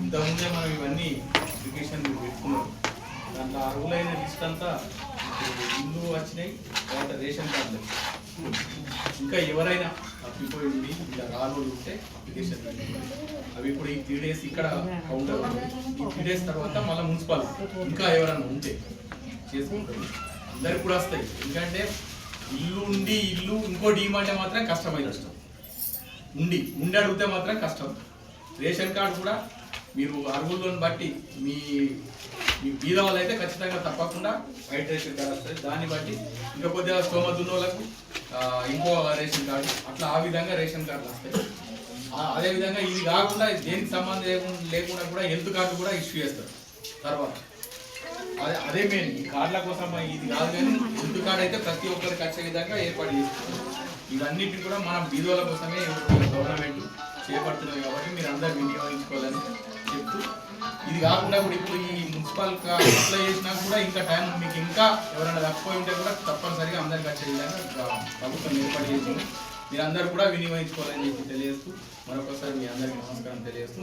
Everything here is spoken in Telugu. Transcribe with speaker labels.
Speaker 1: ఇంతకుముందే మనం ఇవన్నీ ఎడ్యుకేషన్ పెట్టుకున్నాం. దాంట్లో అర్హులైన లిస్ట్ అంతా ఇల్లు వచ్చినాయి తర్వాత రేషన్ కార్డులు. ఇంకా ఎవరైనా తప్పిపోయి ఇలా రాళ్ళు ఉంటే అప్లికేషన్ అవి ఇప్పుడు ఈ త్రీ డేస్ ఇక్కడ కౌంటర్ ఈ త్రీ డేస్ తర్వాత మళ్ళీ మున్సిపల్. ఇంకా ఎవరైనా ఉంటే చేసుకుంటారు. అందరికి కూడా వస్తాయి. ఎందుకంటే ఇల్లు ఉండి ఇల్లు ఇంకో డీమ్ మాత్రం కష్టమైన కష్టం. ఉండి ఉండి అడిగితే మాత్రం కష్టం. రేషన్ కార్డు కూడా మీరు అర్హులను బట్టి మీ మీ బీద వాళ్ళు అయితే ఖచ్చితంగా తప్పకుండా వైట్ రేషన్ కార్డు వస్తుంది. దాన్ని బట్టి ఇంకా కొద్దిగా స్తోమత ఉన్న వాళ్ళకు ఇంకో రేషన్ కార్డు అట్లా ఆ విధంగా రేషన్ కార్డులు వస్తాయి. అదే విధంగా ఇది కాకుండా దేనికి సంబంధం లేకుండా లేకుండా కూడా హెల్త్ కార్డు కూడా ఇష్యూ చేస్తారు. తర్వాత. అదే అదే మెయిన్ ఈ కార్డుల కోసం ఇది కాదు కానీ హెల్త్ కార్డు అయితే ప్రతి ఒక్కరికి వచ్చే విధంగా ఏర్పాటు చేస్తారు. ఇవన్నిటిని కూడా మనం బీదోల కోసమే గవర్నమెంట్ చేపడుతున్నారు కాబట్టి మీరు అందరూ వినియోగించుకోవాలని చెప్తూ ఇది కాకుండా కూడా ఇప్పుడు ఈ మున్సిపల్ అప్లై చేసినా కూడా ఇంకా టైం మీకు ఇంకా ఎవరైనా తక్కువ ఉంటే కూడా తప్పనిసరిగా అందరికి వచ్చే విధంగా ప్రభుత్వం ఏర్పాటు చేసింది. మీరు అందరూ కూడా వినియోగించుకోవాలని చెప్పి తెలియజేస్తూ మరొకసారి మీ అందరికీ నమస్కారం తెలియజేస్తూ